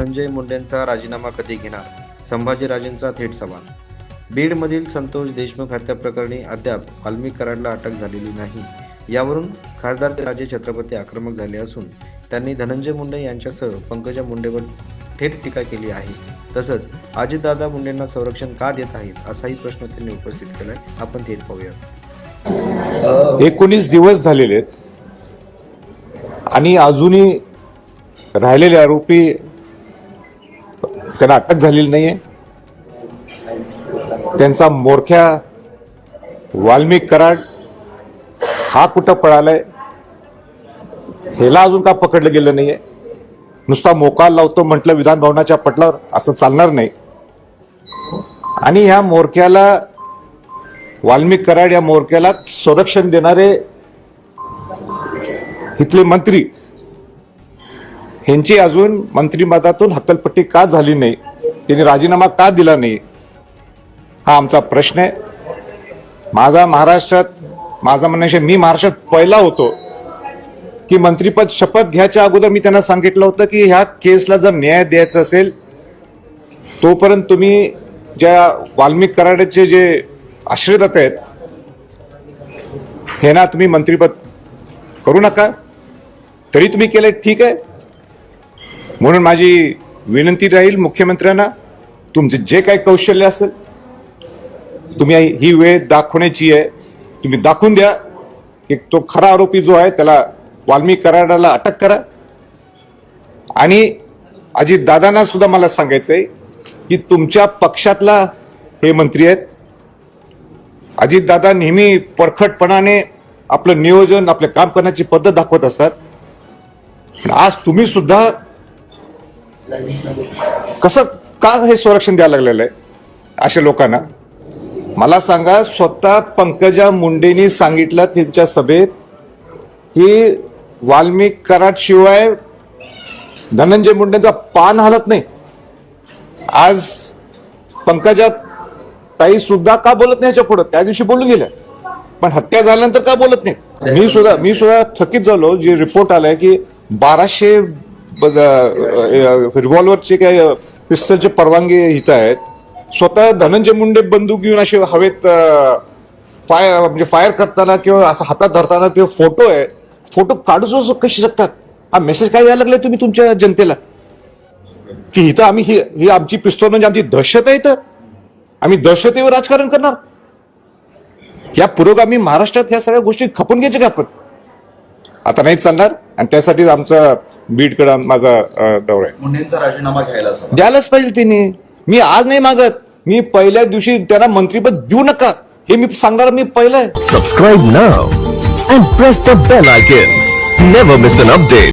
धनंजय मुंडेंचा राजीनामा कधी घेणार? संभाजीराजेंचा थेट सवाल. बीडमधील संतोष देशमुख हत्याप्रकरणी अद्याप वाल्मिक अटक झालेली नाही. यावरून खासदार राजे छत्रपती आक्रमक झाले असून त्यांनी धनंजय मुंडे यांच्यासह पंकजा मुंडेवर थेट टीका केली आहे. तसंच अजितदादा मुंडेंना संरक्षण का देत आहेत असाही प्रश्न त्यांनी उपस्थित केलाय. आपण थेट पाहूया एकोणीस दिवस झालेले आहेत आणि अजूनही राहिलेले आरोपी त्यांना अटक झालेली नाहीये. त्यांचा मोरख्या वाल्मिक कराड हा कुठं पळालाय ह्याला अजून का पकडलं गेलं नाहीये? नुसता मोकाल लावतो म्हटलं विधान भवनाच्या पटलावर असं चालणार नाही. आणि ह्या मोरक्याला वाल्मिक कराड या मोरक्याला संरक्षण देणारे इथले मंत्री ह्यांची अजून मंत्रिमंडळातून हक्कलपट्टी का झाली नाही? त्यांनी राजीनामा का दिला नाही? हा आमचा प्रश्न आहे. माझा महाराष्ट्रात माझा म्हणण्याशी मी महाराष्ट्रात पहिला होतो की मंत्रीपद शपथ घ्यायच्या अगोदर मी त्यांना सांगितलं होतं की ह्या केसला जर न्याय द्यायचा असेल तोपर्यंत तुम्ही ज्या वाल्मिक कराडाचे जे आश्रयदाते आहेत हे ना तुम्ही मंत्रीपद करू नका. तरी तुम्ही केलं ठीक आहे. म्हणून माझी विनंती राहील मुख्यमंत्र्यांना तुमचे जे काही कौशल्य असेल तुम्ही ही वेळ दाखवण्याची आहे. तुम्ही दाखवून द्या. की तो खरा आरोपी जो आहे त्याला वाल्मिक कराडाला अटक करा. आणि अजित दादांना सुद्धा मला सांगायचंय की तुमच्या पक्षातला हे मंत्री आहेत. अजितदादा नेहमी परखटपणाने आपलं नियोजन आपलं काम करण्याची पद्धत दाखवत असतात. आज तुम्ही सुद्धा कसं का हे संरक्षण द्यायला लागलेलं आहे? अशा लोकांना? मला सांगा स्वतः पंकजा मुंडेनी सांगितलं त्यांच्या सभेत की वाल्मिक कराड शिवाय धनंजय मुंडेंचा पान हलत नाही. आज पंकजा ताई सुद्धा का बोलत नाही याच्या पुढं? त्या दिवशी बोलून गेल्या. पण हत्या झाल्यानंतर का बोलत नाही? मी सुद्धा मी सुद्धा थकीत झालो. जे रिपोर्ट आलाय की बाराशे रिव्हॉल्वरचे काय पिस्तलचे परवानगी हित आहेत. स्वतः धनंजय मुंडे बंदूक घेऊन असे हवेत फायर म्हणजे फायर करताना किंवा असं हातात धरताना ते फोटो आहे. फोटो काढूच कशी शकतात? हा मेसेज काय यायला लागलाय तुम्ही तुमच्या जनतेला? की इथं आम्ही ही ही आमची पिस्तोल म्हणजे आमची दहशत आहे इथं. आम्ही दहशतीवर राजकारण करणार. या पुरोगामी महाराष्ट्रात ह्या सगळ्या गोष्टी खपून घ्यायच्या का आपण? आता नाही चालणार. आणि त्यासाठीच आमचा बीडकडे माझा दौरा आहे. मुंडेंचा राजीनामा घ्यायला द्यायलाच पाहिजे त्यांनी मी आज नाही मागत. मी पहिल्या दिवशी त्यांना मंत्रीपद देऊ नका. हे मी सांगणार मी पहिलं आहे. Subscribe now and press the bell icon. Never miss an update.